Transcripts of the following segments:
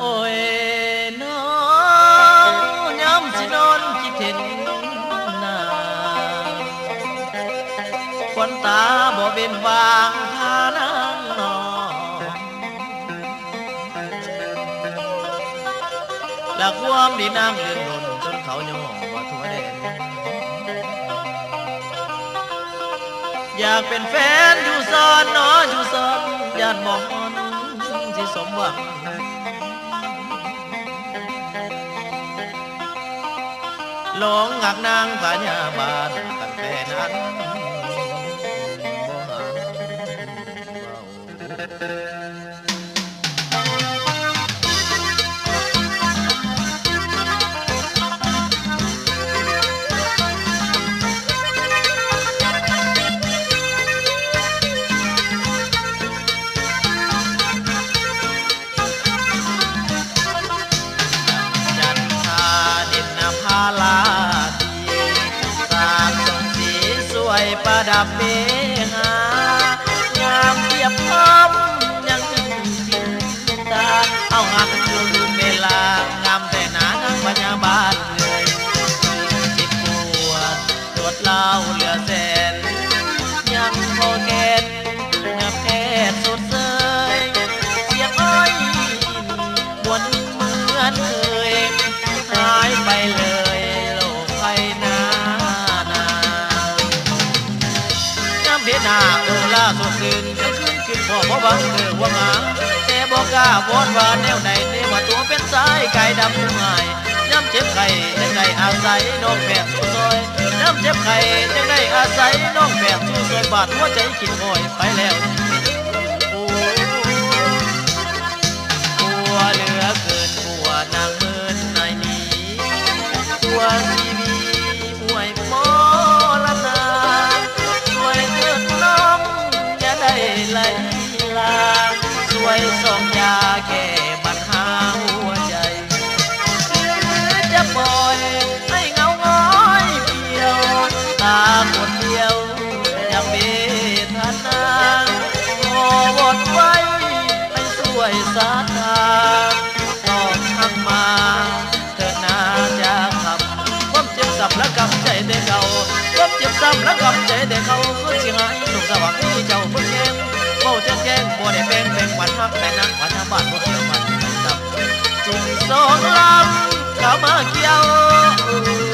โอ้ยน้องย้ำสินอนคิดเห็นหน้าควันตาบ่ เป็นบางพานางนอนหลักความดีนางเดินหล่นจนเขายอว่าทั่วแดนอยากเป็นแฟนอยู่ซอนเนออยู่ซอนย่านมองที่สมหวังหลงหักนางพญาบาลตั้งแต่นั้นบ่หาเว้า วยประดับเบหางามเทียบพร้อมยังถึงจินตาเอาหัก วังเรือว่างามแต่บอกกล้าวอนว่าแนวไหนเนว่าตัวเป็นสายไก่ดำผู้หายน้ำเจ็บไข่ยังได้อาศัยน้องแฝดสู้ซอยน้ำเจ็บไข่ยังได้อาศัยน้องแฝดสู้ซอยบาดหัวใจกินหอยไปแล้ว ให้วยสาทาตองทำมาเถิดนาจะทำความเจ็บสับและกำใจแต่เก่าความเจ็บซ้ำและกำใจแต่เก่าคือสิหายหนุ่มสว่างที่เจ้าเพิ่งแย้งเมาจ้งแจ้งบ่ได้แบ่งแบ่งหวันฮักแต่นั้นวันบ้านบ่เกี่ยวมันไม่สับจึงสองลำเข้ามาเกี่ยว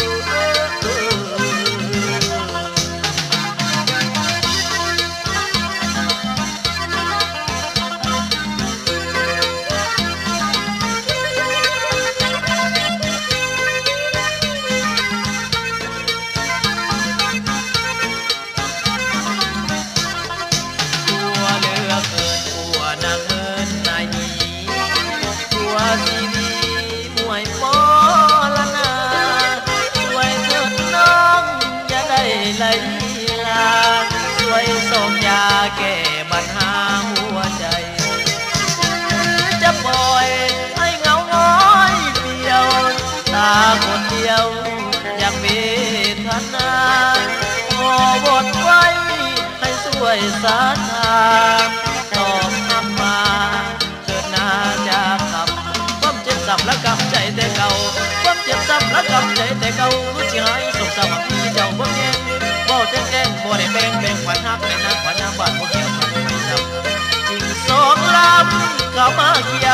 ไหลาช่วยส่งยาแก้ปัญหาหัวใจ จะปล่อยให้เงาง้อยเดียว ตาคนเดียวอยากมีทนาขอบทไว้ให้ช่วยสาทาง 妈呀！